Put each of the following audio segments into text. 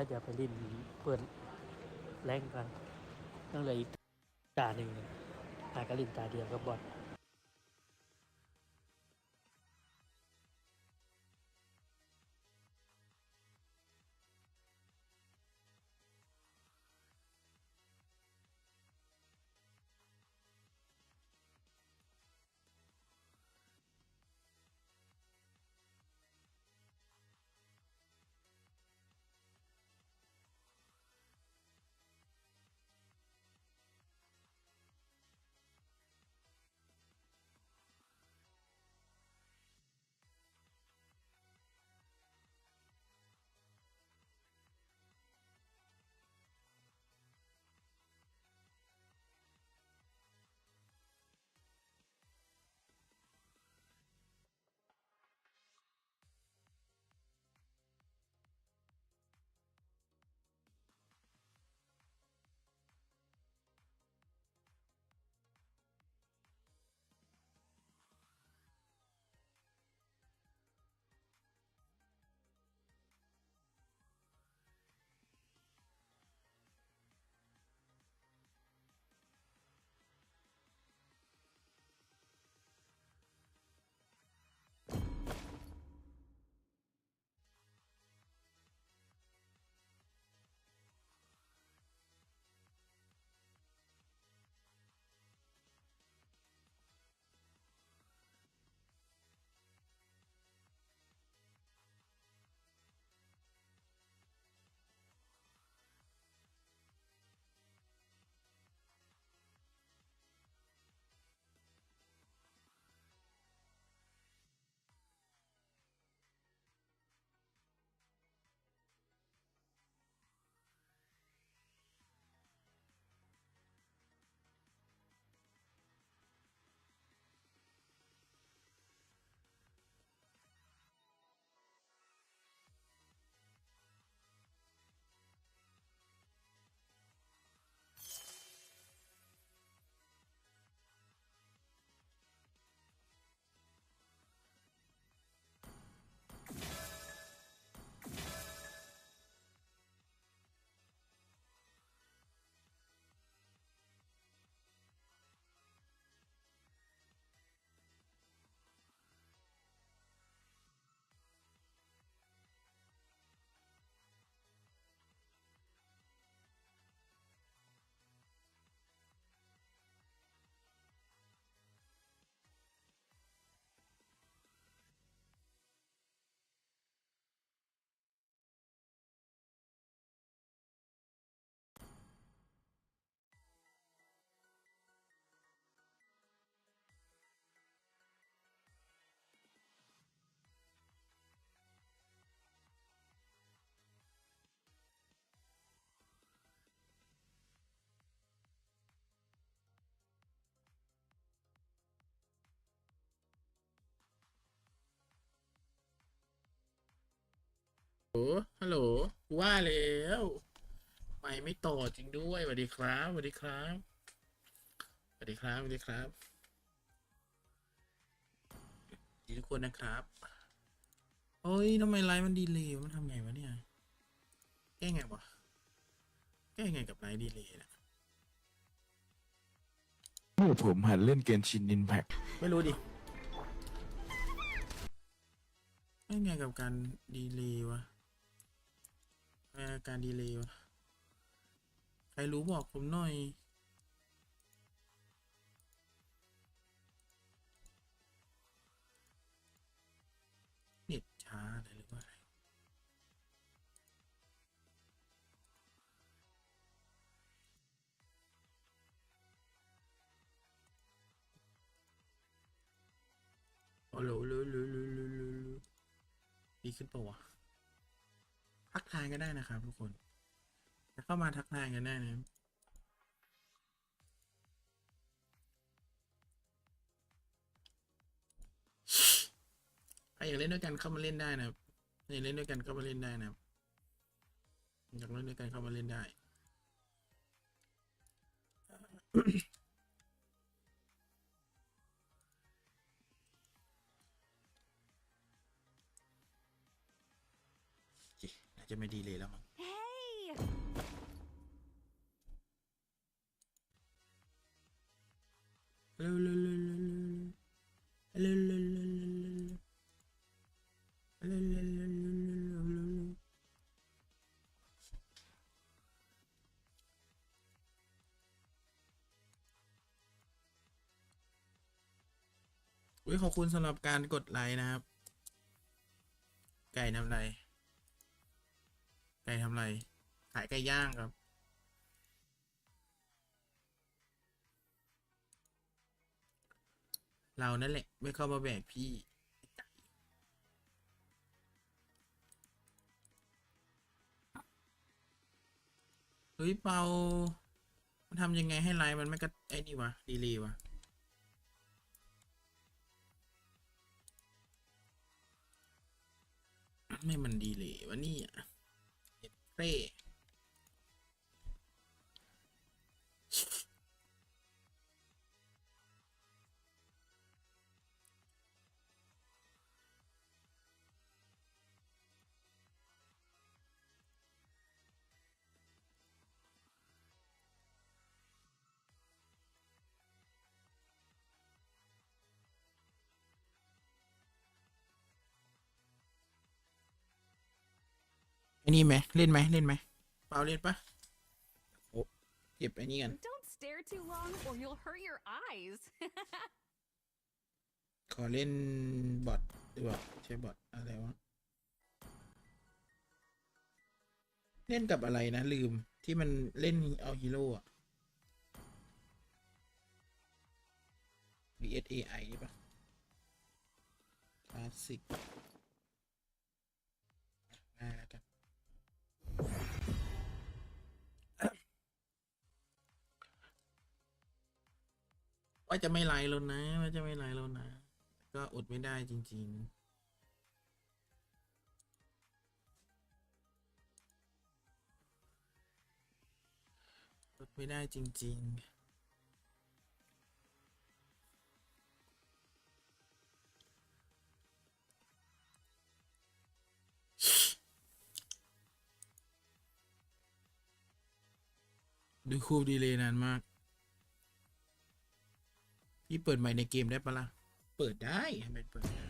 ถ้าจะไปลินเปิดแรงกันต้องเลยอีกตาหนึ่งตากระลินตาเดียวกับบอด ฮัลโหลว่าแล้วไม่ไม่ต่อจริงด้วยสวัสดีครับสวัสดีครับสวัสดีครับสวัสดีครับสวัสดีทุกคนนะครับโอ้ยทำไมไลน์มันดีเลย์มันทำไงวะเนี่ย แก้ไงวะ แก้ไงกับไลน์ดีเลย์นะเมื่อผมหัดเล่นเกมชินอินแพคไม่รู้ดิแก้ไงกับการดีเลย์วะ แก้ไงกับการดีเลย์วะใครรู้บอกผมหน่อย เน็ตช้าอะไรหรือว่าอะไรโอ้โหลูลูลูลูลูลูดีขึ้นปะวะ ทักทายกันได้นะครับทุกคนจะเข้ามาทักทายกันได้นะใครอยากเล่นด้วยกันเข้ามาเล่นได้นะครับอยากเล่นด้วยกันเข้ามาเล่นได้นะครับอยากเล่นด้วยกันเข้ามาเล่นได้ จะไม่ดีเลยแล้วมั้งเร็วเร็วเร็วเร็วเร็วเร็วเร็วเร็วเร็วขอบคุณสำหรับการกดไลค์นะครับ ไก่น้ำลาย ไก่ทำไร ขายไก่ย่างครับ เรานั่นแหละ ไม่เข้ามาแบกพี่ เฮ้ย เปา มันทำยังไงให้ไลน์มันไม่กระไอ้นี่วะ ดีเลยวะไม่มันดีเลยวะนี่อะ เอ็ดเร่ไอ้นี่ไหมเล่นไหมเล่นไหมเปาเล่นปะโอ้เก็บไอ้นี่กัน Don't stare too long or you'll hurt your eyes. ขอเล่นบอทดีกว่าใช่บอทอะไรวะเล่นกับอะไรนะ ลืมที่มันเล่นเอาฮีโร่อะ VSAI ปะคลาสสิก ว่าจะไม่ไลน์แล้วนะ ว่าจะไม่ไลน์แล้วนะ ก็อดไม่ได้จริงๆอดไม่ได้จริง ๆ ดูคูลดีเลยนานมาก พี่เปิดใหม่ในเกมได้ปะล่ะ เปิดได้ทำไมเปิดได้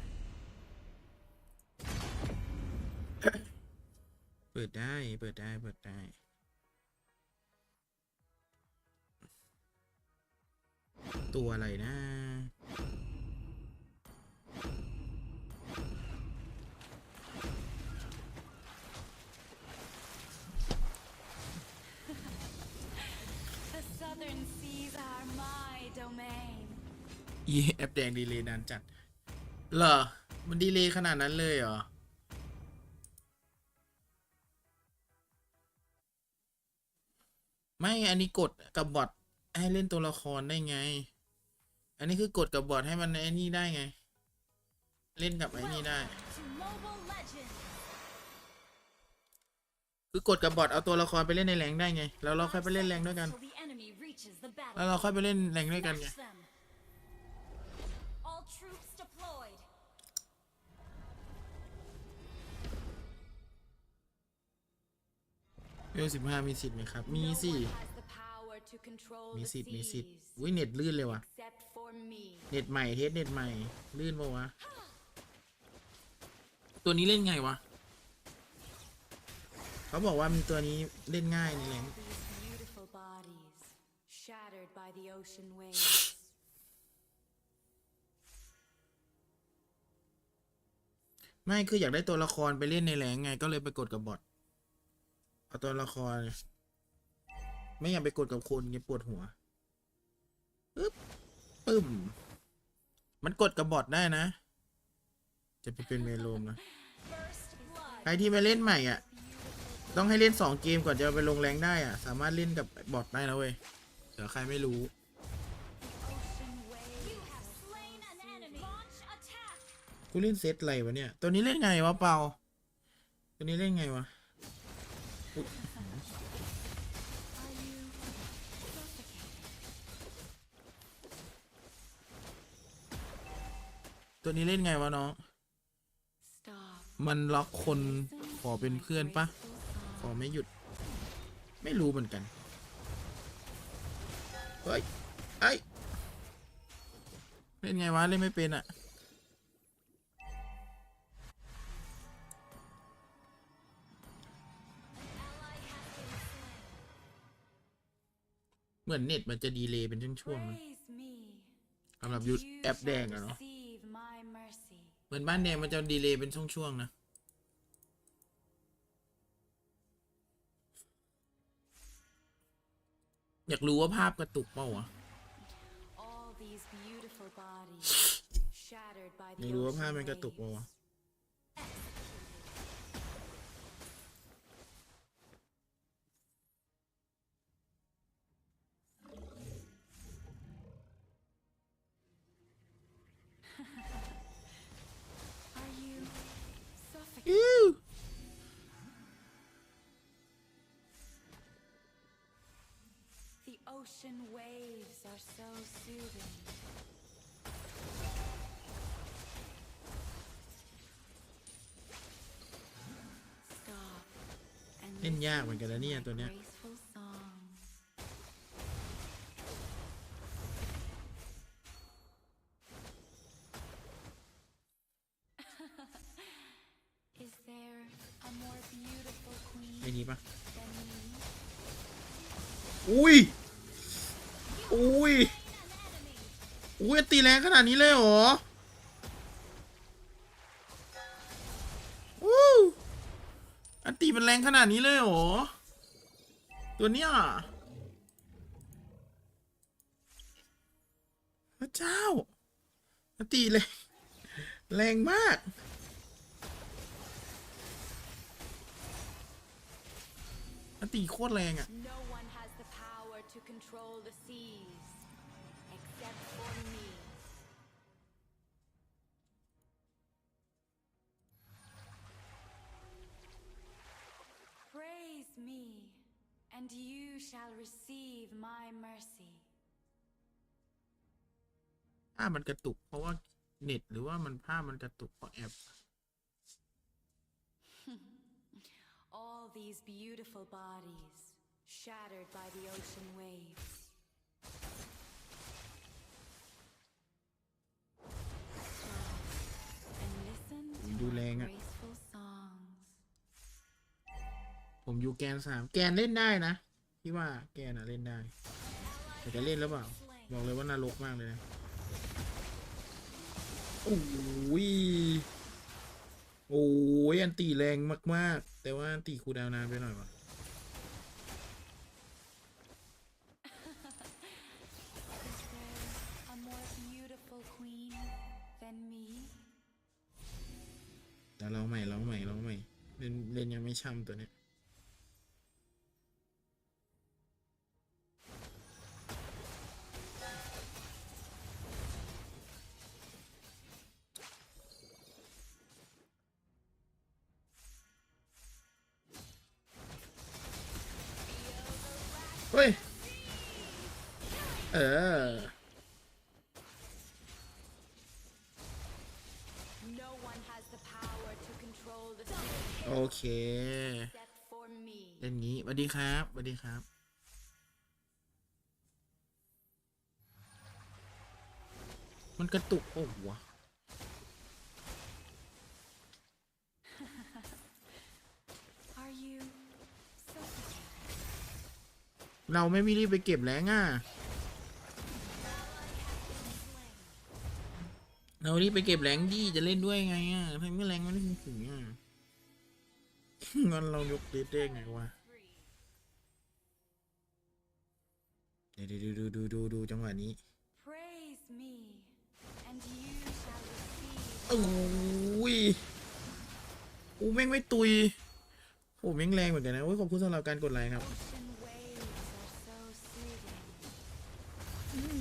เปิดได้ เปิดได้ เปิดได้ ตัวอะไรนะ อีแอปแดงดีเลยนานจัด เหรอ มันดีเลยขนาดนั้นเลยเหรอ ไม่อันนี้กดกับบอทให้เล่นตัวละครได้ไง อันนี้คือกดกับบอทให้มันไอ้นี่ได้ไง เล่นกับไอ้นี่ได้ คือกดกับบอทเอาตัวละครไปเล่นในแรงได้ไง แล้วเราค่อยไปเล่นแรงด้วยกัน แล้วเราค่อยไปเล่นแรงด้วยกันไง วลสิบห้ามีสิทธิ์ไหมครับ มี No สิ one has the power to control มี the สิทธิ์มีสิทธิ์ seas อุ้ยเน็ตลื่นเลยว่ะ except for me. เน็ตใหม่เทสเน็ตใหม่ ลื่นปะวะ ตัวนี้เล่นไงวะ เขาบอกว่ามีตัวนี้เล่นง่ายในแรง These beautiful bodies shattered by the ocean waves. ไม่คืออยากได้ตัวละครไปเล่นในแรงไงก็เลยไปกดกับบอท เอาตัวละคร ไม่อยากไปกดกับคนไงปวดหัวปึ๊บปึ้ม มันกดกับบอทได้นะ จะไปเป็นเมโลมนะ ใครที่มาเล่นใหม่อะ ต้องให้เล่นสองเกมก่อนจะไปลงแรงได้อะ สามารถเล่นกับบอทได้นะเว้ยเดี๋ยวใครไม่รู้กูเล่นเซตอะไรวะเนี่ย ตัวนี้เล่นไงวะเปา ตัวนี้เล่นไงวะ ตัวนี้เล่นไงวะน้อง Stop. มันล็อกคนขอเป็นเพื่อนปะขอไม่หยุด ไม่รู้เหมือนกัน เฮ้ย ไอ้ยเล่นไงวะ เล่นไม่เป็นอะ เหมือนเน็ตมันจะดีเลย์เป็นช่วงๆนะ Praise me. สำหรับ and ยุทธ you แอปแดง shall อะเนาะ receive เหมือนบ้านแดงมันจะดีเลย์เป็นช่วงๆนะอยากรู้ว่าภาพกระตุกเปล่าวะ All these beautiful bodies shattered by อยา the กรู้ว่าภาพ ocean มันกระตุกเปล่าวะ ocean waves are so soothing. Stop and เล่นยาก listen เหมือนกันนะ to เนี่ย my ตัวเนี้ย graceful song. Is there a more beautiful ไอ้ queen นี้ปะ than me? อุ้ย อุ้ยอุ้ยตีแรงขนาดนี้เลยเหรออู้อันตีมันแรงขนาดนี้เลยเหรอ ตัวเนี้ยพระเจ้าอันตีเลย แรงมากอันตีโคตรแรงอะ control the seas except for me. Praise me, and you shall receive my mercy. ภาพมันกระตุก เพราะว่าเน็ตหรือว่ามันภาพมันกระตุกเพราะแอป All these beautiful bodies shattered by the ocean waves. Stop and listen to ดู my แรงอะ graceful songs. ผมอยู่แกนสามแกนเล่นได้นะพี่ว่าแกนอะเล่นได้แต่จะเล่นหรือเปล่า บอกเลยว่านรกมากเลยนะโอ้ยโอ้ยอันตีแรงมาก ๆ แต่ว่าอันตีคูลดาวน์นานไปหน่อยวะ แต่เราใหม่เราใหม่เราใหม่เล่นเล่นยังไม่ช่ำตัวเนี้ย ครับสวัสดีครับ มันกระตุก โอ้โหวะ Are you suffocating? เราไม่มีรีบไปเก็บแรงอะ เรารีบไปเก็บแรงดีจะเล่นด้วยไงอะทำไมไม่แรงมันไม่ถึงถึงอะงั้นเรายกเดทได้ไงวะ ดี๋ยวดูดูดูดูดูจังหวะนี้โอ้ยอูแม่งไม่ตุยโอ้แม่งแรงเหมือนกันนะโอ้ยขอบคุณสำหรับการกดไลค์ครับ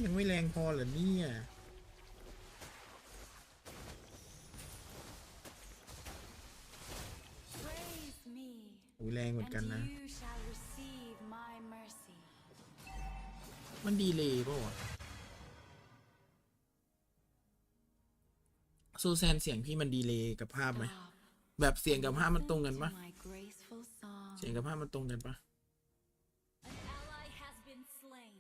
ยังไม่แรงพอเหรอเนี่ย Praise me, โอ้ยแรงเหมือนกันนะ มันดีเลยป่าวะซูแซนเสียงพี่มันดีเลยกับภาพไหม Stop แบบเสียงกับภาพมัน and ตรงกัน listen ปะ to my graceful song. เสียงกับภาพมันตรงกันปะ An ally has been slain.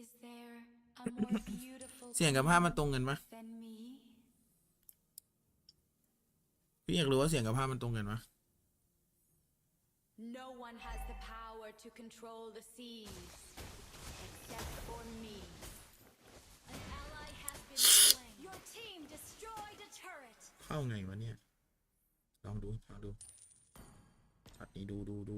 Is there a more beautiful เสียงกับภาพมันตรงกันปะ than me? พี่อยากรู้ว่าเสียงกับภาพมันตรงกันปะ No one has the power to control the seas except for me. An ally has been slain. Your team destroyed a turret. เข้าไงวะเนี่ย ลองดู ลองดูอัดนี้ดูดูดู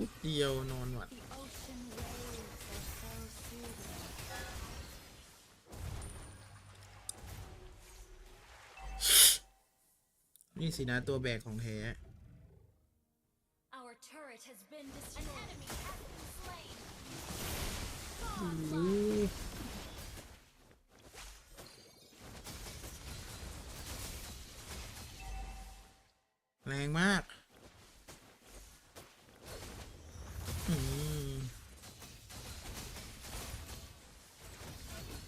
ชุดเดียวนอนหวัด The ocean waves are so soothing. นี่สินะตัวแบกของแท้ Our turret has been destroyed. An enemy has been slain. โอ้โหแรงมากอืม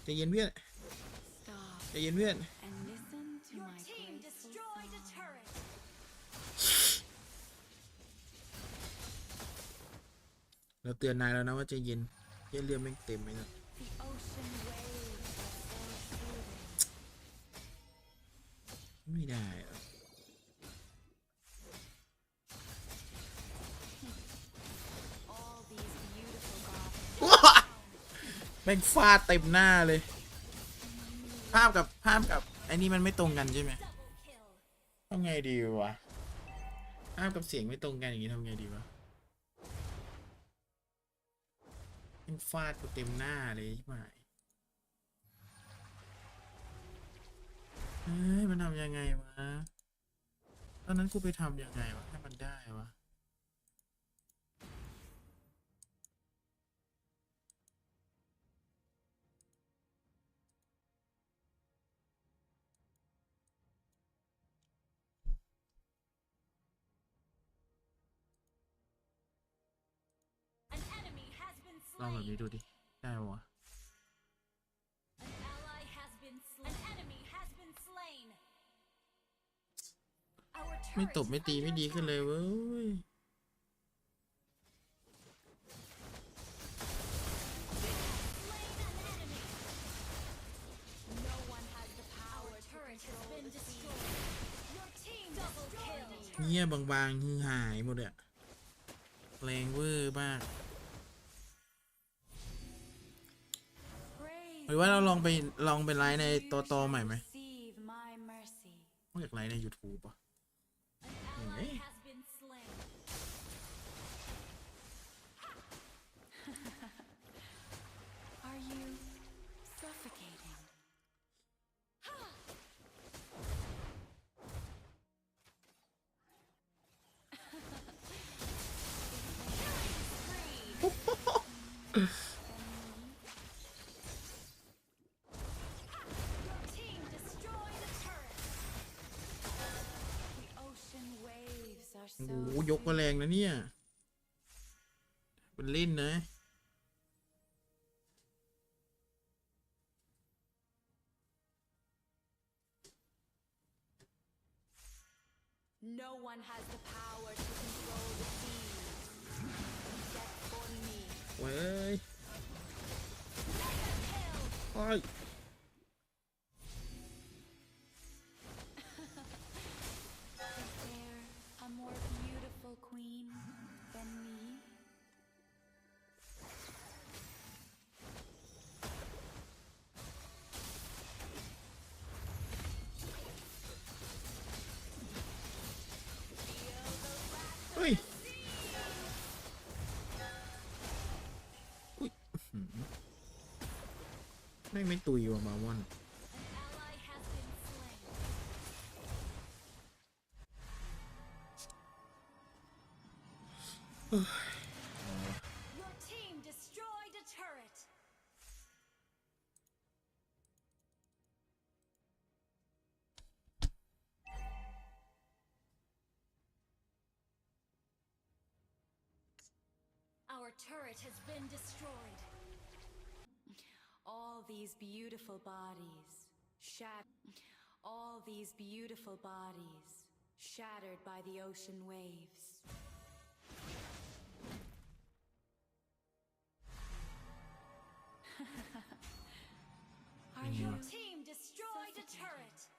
ใจ เย็นเพื่อน Stop ใจเย็นเพื่อน and listen to Your my team graceful destroyed a song. turret. เราเตือนนายแล้วนะว่าใจเย็นเหี้ยเลือดแม่งเต็มไปแล้ว ม่งฟาดเต็มหน้าเลย ภาพกับภาพกับไอ้นี่มันไม่ตรงกันใช่ไหม Double kill. ทำไงดีวะภาพกับเสียงไม่ตรงกันอย่างนี้ทำไงดีวะแม่งฟาดกูเต็มหน้าเลยใช่ไหมเฮ้ยมันทำยังไงวะ ตอนนั้นกูไปทำยังไงวะให้มันได้วะ ลองแบบนี้ดูดิ ได้วะไม่ตบไม่ตีไม่ดีขึ้นเลยเว้ยเงี้ยบางๆหือหายหมดอะแรงเวอร์มาก รือว่าเราลองไปลองไปไลฟ์ในโตโตใหม่ไหม receive my mercy. นอกจากไลฟ์ใน YouTube อะ โอ้ so โหยกก็แรงนะเนี่ย เป็นเล่นนะ No one has the power to control the seas except for me. เว้ย โอ้ย แม่งไม่ตุยว่ะมาวอน An ally has been slain. เอ้ย Your team destroyed a turret. Our turret has been destroyed. All these beautiful bodies, shat. All these beautiful bodies, shattered by the ocean waves. Are Your team destroyed a turret.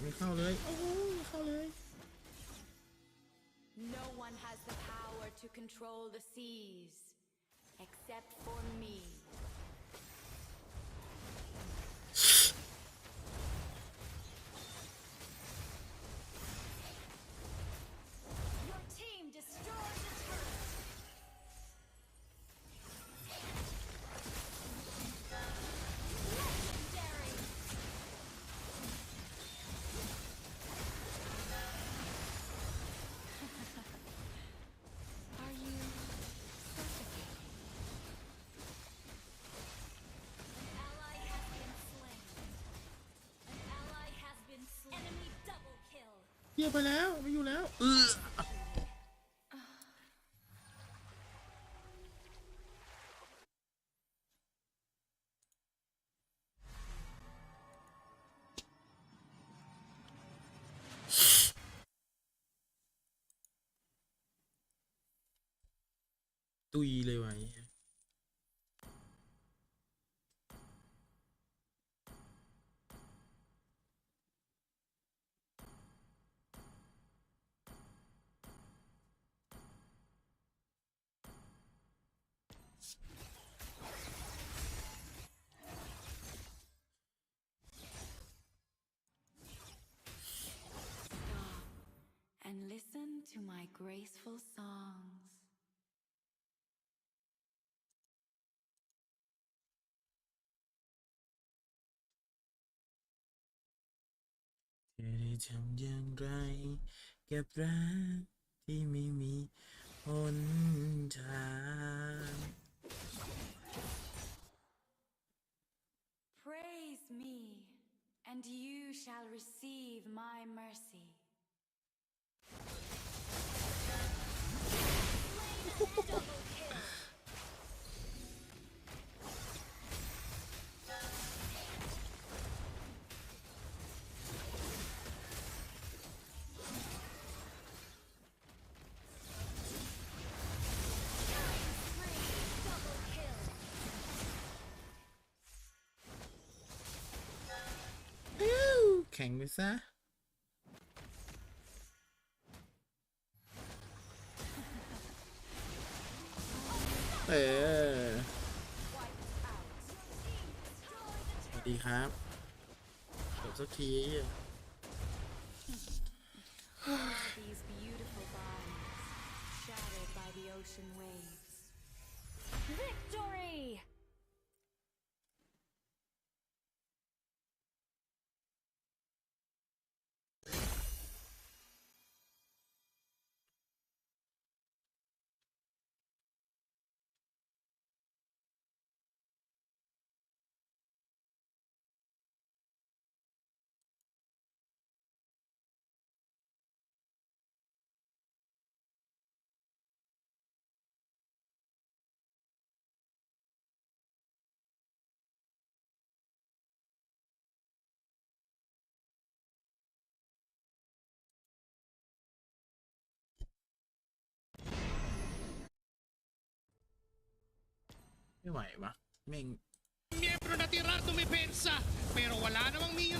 ไม่เข้าเลย โอ้โหไม่เข้าเลย No one has the power to control the seas except for me. Kill. เฮียไปแล้วไม่อยู่แล้วเออตุยเลยว่ะ graceful songs. เธอได้ทำอย่างไรกับรักที่ไม่มีหนทาง Praise me, and you shall receive my mercy. ข่งไปซะ เออสวัสดีครับจบสักที ไม่ไหววะแม่ง miyembro natira dumipensa pero wala namang minions